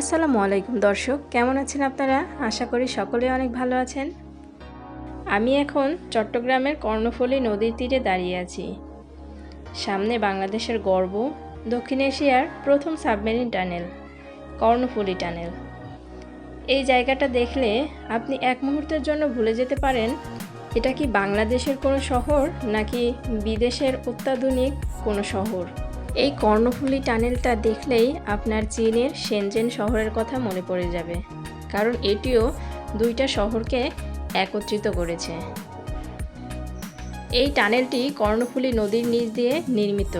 আসসালামু আলাইকুম দর্শক, কেমন আছেন আপনারা? আশা করি সকলে অনেক ভালো আছেন। আমি এখন চট্টগ্রামের কর্ণফুলী নদীর তীরে দাঁড়িয়ে আছি। সামনে বাংলাদেশের গর্ব, দক্ষিণ এশিয়ার প্রথম সাবমেরিন টানেল, কর্ণফুলী টানেল। এই জায়গাটা দেখলে আপনি এক মুহূর্তের জন্য ভুলে যেতে পারেন, এটা কি বাংলাদেশের কোনো শহর নাকি বিদেশের অত্যাধুনিক কোনো শহর? এই কর্ণফুলী টানেলটা দেখলেই আপনার চীনের সেনজেন শহরের কথা মনে পড়ে যাবে। কারণ এটিও দুইটা শহরকে একত্রিত করেছে। এই টানেলটি কর্ণফুলী নদীর নিচ দিয়ে নির্মিত।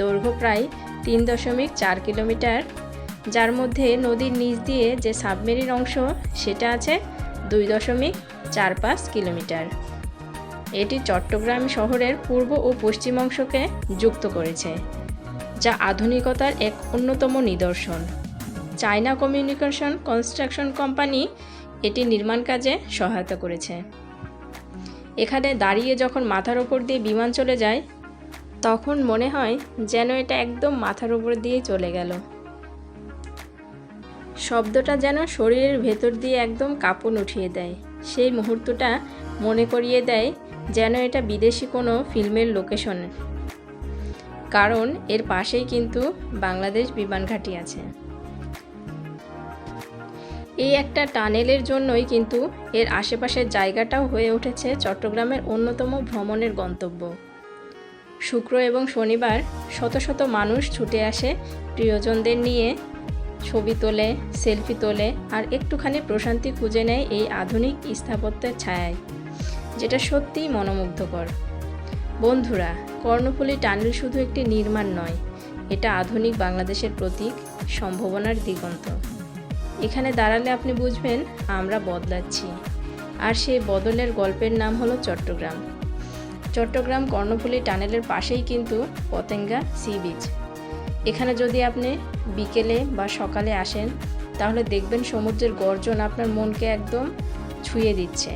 দৈর্ঘ্য প্রায় তিন দশমিক চার কিলোমিটার। যার মধ্যে নদীর নিচ দিয়ে যে সাবমেরিন অংশ, সেটা আছে দুই দশমিক চার পাঁচ কিলোমিটার। এটি চট্টগ্রাম শহরের পূর্ব ও পশ্চিম অংশকে যুক্ত করেছে, যা আধুনিকতার এক অন্যতম নিদর্শন। চায়না কমিউনিকেশন কনস্ট্রাকশন কোম্পানি এটি নির্মাণ কাজে সহায়তা করেছে। এখানে দাঁড়িয়ে যখন মাথার ওপর দিয়ে বিমান চলে যায়, তখন মনে হয় যেন এটা একদম মাথার ওপর দিয়ে চলে গেল। শব্দটা যেন শরীরের ভেতর দিয়ে একদম কাঁপন উঠিয়ে দেয়। সেই মুহূর্তটা মনে করিয়ে দেয় যেন এটা বিদেশি কোনো ফিল্মের লোকেশন। কারণ এর পাশেই কিন্তু বাংলাদেশ বিমানঘাঁটি আছে। এই একটা টানেলের জন্যই কিন্তু এর আশেপাশের জায়গাটাও হয়ে উঠেছে চট্টগ্রামের অন্যতম ভ্রমণের গন্তব্য। শুক্র এবং শনিবার শত শত মানুষ ছুটে আসে প্রিয়জনদের নিয়ে, ছবি তোলে, সেলফি তোলে আর একটুখানি প্রশান্তি খুঁজে নেয় এই আধুনিক স্থাপত্যের ছায়ায়। যেটা সত্যিই মনোমুগ্ধকর। বন্ধুরা, কর্ণফুলী টানেল শুধু একটি নির্মাণ নয়, এটা আধুনিক বাংলাদেশের প্রতীক, সম্ভাবনার দিগন্ত। এখানে দাঁড়ালে আপনি বুঝবেন, আমরা বদলাচ্ছি। আর সেই বদলের গল্পের নাম হলো চট্টগ্রাম। চট্টগ্রাম কর্ণফুলী টানেলের পাশেই কিন্তু পতেঙ্গা সি বিচ। এখানে যদি আপনি বিকেলে বা সকালে আসেন, তাহলে দেখবেন সমুদ্রের গর্জন আপনার মনকে একদম ছুঁয়ে দিচ্ছে।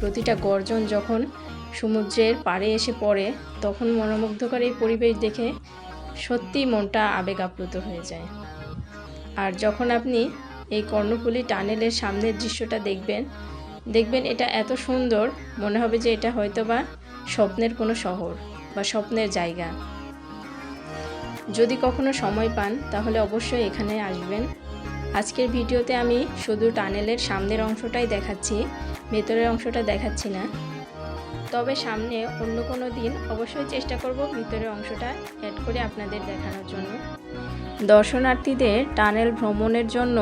প্রতিটা গর্জন যখন সমুদ্রের পাড়ে এসে পড়ে, তখন মনোমুগ্ধকর এই পরিবেশ দেখে সত্যিই মনটা আবেগ আপ্লুত হয়ে যায়। আর যখন আপনি এই কর্ণফুলী টানেলের সামনের দৃশ্যটা দেখবেন দেখবেন এটা এত সুন্দর, মনে হবে যে এটা হয়তো বা স্বপ্নের কোনো শহর বা স্বপ্নের জায়গা। যদি কখনো সময় পান, তাহলে অবশ্যই এখানে আসবেন। আজকের ভিডিওতে আমি শুধু টানেলের সামনের অংশটাই দেখাচ্ছি, ভেতরের অংশটা দেখাচ্ছি না। তবে সামনে অন্য কোনো দিন অবশ্যই চেষ্টা করব ভিতরের অংশটা অ্যাড করে আপনাদের দেখানোর জন্য। দর্শনার্থীদের টানেল ভ্রমণের জন্য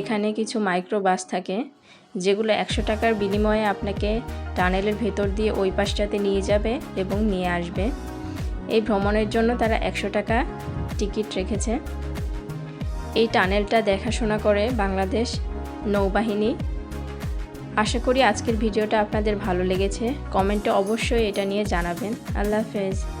এখানে কিছু মাইক্রো বাস থাকে, যেগুলো একশো টাকার বিনিময়ে আপনাকে টানেলের ভেতর দিয়ে ওই পাশটাতে নিয়ে যাবে এবং নিয়ে আসবে। এই ভ্রমণের জন্য তারা একশো টাকা টিকিট রেখেছে। এই টানেলটা দেখাশোনা করে বাংলাদেশ নৌবাহিনী। আশা করি আজকের ভিডিওটা আপনাদের ভালো লেগেছে। কমেন্টে অবশ্যই এটা নিয়ে জানাবেন। আল্লাহ হাফেজ।